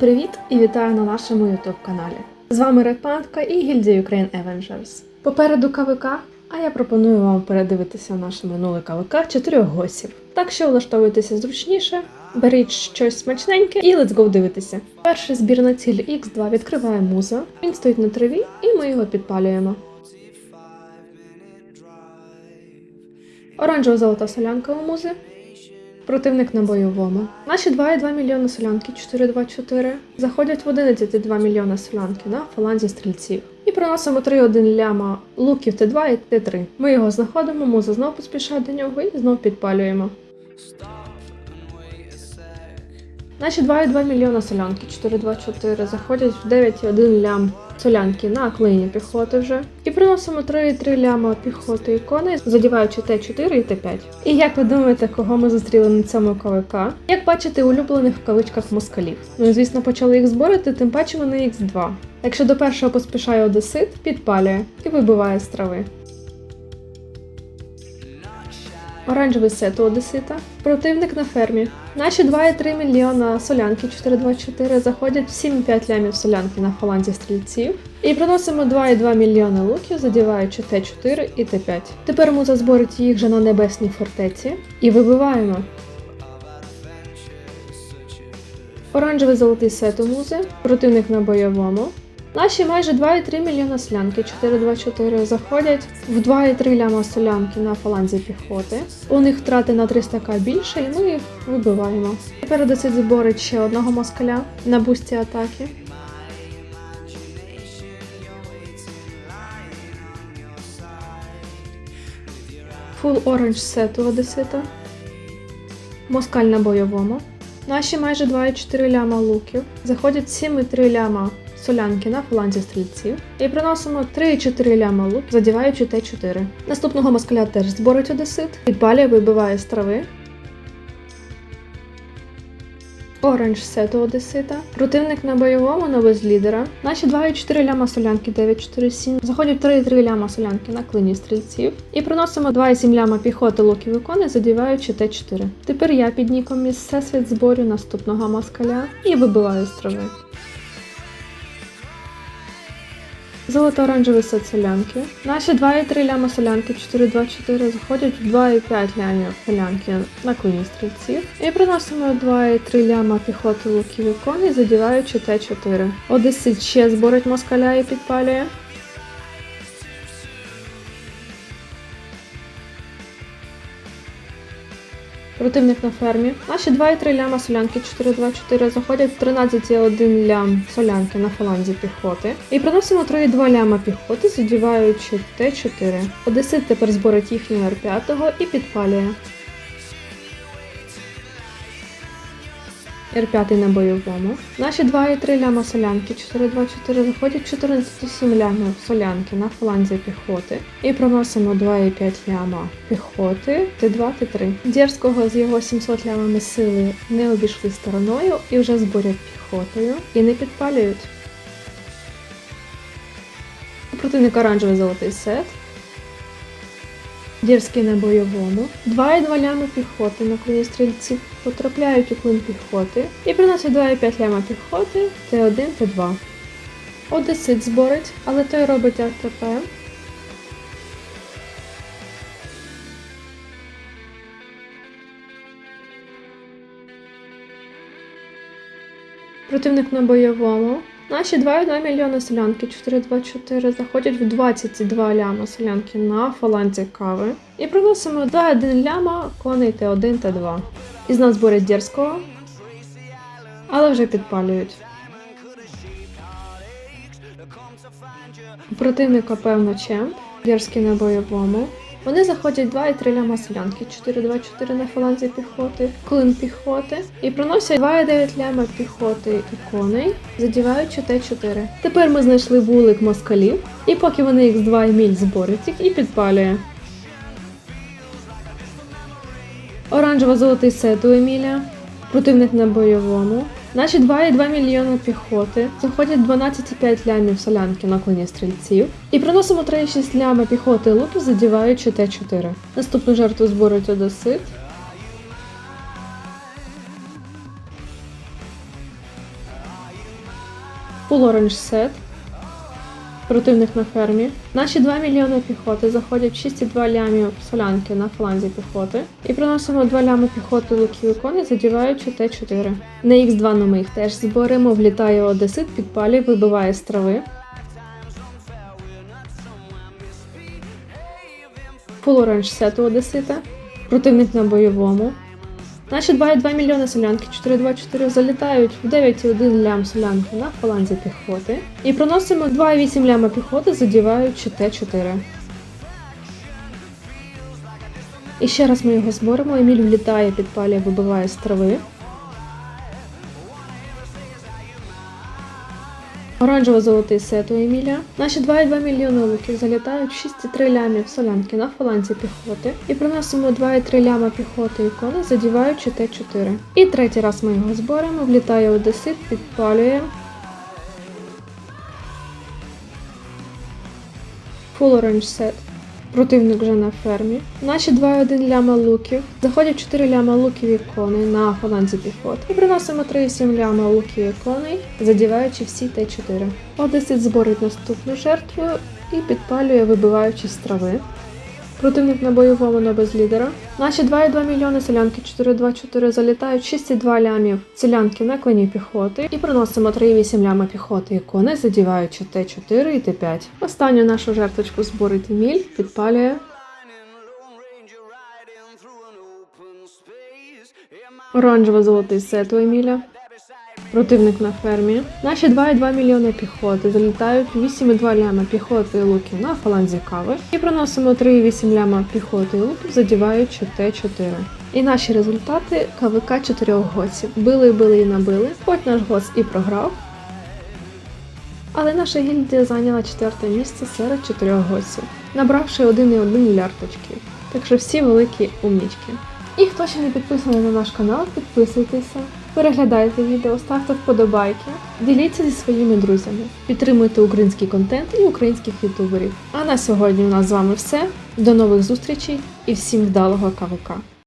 Привіт і вітаю на нашому YouTube каналі. З вами Редпантка і гільдія Ukraine Avengers. Попереду КВК, а я пропоную вам передивитися наше минуле КВК чотирьох госів. Так що влаштовуйтеся зручніше, беріть щось смачненьке і let's go дивитися. Перший збір на ціль X2 відкриває муза. Він стоїть на траві, і ми його підпалюємо. Оранжева золота солянка у музи. Противник на бойовому. Наші 2,2 мільйони солянки 424 заходять в 11,2 мільйона солянки на фаланзі стрільців. І приносимо 3,1 ляма луків Т2 і Т3. Ми його знаходимо, муза знов поспішає до нього і знов підпалюємо. Наші 2,2 мільйона солянки 424 заходять в 9,1 лям солянки на клині піхоти вже. І приносимо 3,3 ляма піхоти і коней, задіваючи Т4 і Т5. І як ви думаєте, кого ми зустріли на цьому КВК? Як бачите, улюблених в кавичках москалів. Ну звісно, почали їх зборити, тим паче вони Х2. Якщо до першого поспішає одесит, підпалює і вибиває з трави. Оранжевий сет у Одесита. Противник на фермі. Наші 2,3 мільйона солянки 424 заходять в 7,5 лямів солянки на фаланзі стрільців. І приносимо 2,2 мільйони луків, задіваючи Т4 і Т5. Тепер муза зборить їх же на небесній фортеці. І вибиваємо. Оранжевий золотий сет у музи. Противник на бойовому. Наші майже 2,3 мільйона солянки 424 заходять в 2,3 ляма солянки на фаланзі піхоти. У них втрати на 300к більше, і ми їх вибиваємо. Тепер досить зборить ще одного москаля на бусті атаки. Full Orange сет Одесита. Москаль на бойовому. Наші майже 2,4 ляма луків. Заходять 7,3 ляма солянки на фаланзі стрільців. І приносимо 3,4 ляма лук, задіваючи Т4. Наступного москаля теж зборить одесит. Підпалює, вибиває з трави. Оранж сету Одесита. Противник на бойовому на без лідера. Наші 2,4 ляма солянки 947. Заходять 3,3 ляма солянки на клині стрільців. І приносимо 2,7 ляма піхоти луків і кони, задіваючи Т4. Тепер я під ніком із всесвіт зборю наступного москаля і вибиваю з трави. Золото-оранжевий сет солянки. Наші 2,3 ляма солянки 424 заходять в 2,5 лямів солянки на клині стрільців. І приносимо 2,3 ляма піхоти луків і коней, задіваючи Т4. Одесит ще зборить москаля і підпалює. Противник на фермі. Наші 2,3 ляма солянки 424 заходять в 13,1 лям солянки на фаланзі піхоти. І приносимо 3,2 ляма піхоти, задіваючи Т4. Одесит тепер зборить їхнього Р5 і підпалює. Р5 на бойовому. Наші 2,3 ляма солянки 424 заходять в 14,7 лямів солянки на фаланзі піхоти. І проносимо 2,5 ляма піхоти Т2, Т3. Дєрського з його 700 лямами сили не обійшли стороною і вже зборять піхотою і не підпалюють. Противник оранжевий золотий сет. Дірський на бойовому. 2,2 лями піхоти на клині стрільців потрапляють у клин піхоти і приносять 2,5 ляма піхоти Т1, Т2. Одесит зборить, але той робить АТП. Противник на бойовому. Наші 2,2 мільйони солянки 424 заходять в 22 ляма солянки на фаланзі кави. І приносимо 2,1 ляма коней Т1 Т2. І знов зборять дерзкого, але вже підпалюють. Противника певно чемп, дерзкий на бойовому. Вони заходять 2,3 ляма солянки, 4,2-4 на фаланзі піхоти, клин піхоти і приносять 2,9 ляма піхоти і коней, задіваючи Т4. Тепер ми знайшли вулик москалів, і поки вони Х2 Еміль зборить їх і підпалює. Оранжево-золотий сет у Еміля, противник на бойовому. Наші 2,2 мільйони піхоти заходять 12,5 лямів солянки на коні стрільців і приносимо 3,6 лями піхоти луту, задіваючи Т4. Наступну жертву зборить Одесит. Full Orange Set. Противник на фермі. Наші 2 мільйони піхоти заходять 6,2 лямів солянки на фланзі піхоти. І приносимо 2 лями піхоти луків і коней, задіваючи Т4. На Х2 ну ми їх теж зберемо, влітає одесит, підпалює, вибиває з трави. Full Orange Set у одесита. Противник на бойовому. Наші 2,2 мільйони солянки 424 залітають в 9,1 лям солянки на фаланзі піхоти. І проносимо 2,8 ляма піхоти, задіваючи Т4. І ще раз ми його зборемо. Еміль влітає, підпалює, вибиває з трави. Оранжево-золотий сет у Еміля. Наші 2,2 мільйони луків залітають в 6,3 лямів солянки на фаланзі піхоти. І приносимо 2,3 ляма піхоти і кони, задіваючи Т4. І третій раз ми його зборемо, влітає одесит, підпалює. Full Orange Set. Противник вже на фермі. Наші 2,1 ляма луків. Заходять 4 ляма луків і коней на фаланзі піхоти. І приносимо 3,7 ляма луків і коней, задіваючи всі Т4. Одесит зборить наступну жертву і підпалює, вибиваючи з трави. Противник на бойовому, но без лідера. Наші 2,2 мільйони селянки 424 залітають 6,2 лямів селянки на коні піхоти і приносимо 3,8 ляма піхоти і коней, задіваючи Т4 і Т5. Останню нашу жертвочку зборить Еміль, підпалює. Оранжево-золотий сет у Еміля. Противник на фермі. Наші 2,2 мільйони піхоти залітають 8,2 ляма піхоти і луків на фаланзі кави. І приносимо 3,8 ляма піхоти і луків, задіваючи Т4. І наші результати КВК чотирьох гоців. Били, били і набили. Хоч наш гоц і програв. Але наша гільдія зайняла четверте місце серед чотирьох гоців, набравши 1,1 мільярд очків. Так що всі великі умнічки. І хто ще не підписаний на наш канал, підписуйтеся, переглядайте відео, ставте вподобайки, діліться зі своїми друзями, підтримуйте український контент і українських ютуберів. А на сьогодні у нас з вами все. До нових зустрічей і всім вдалого КВК!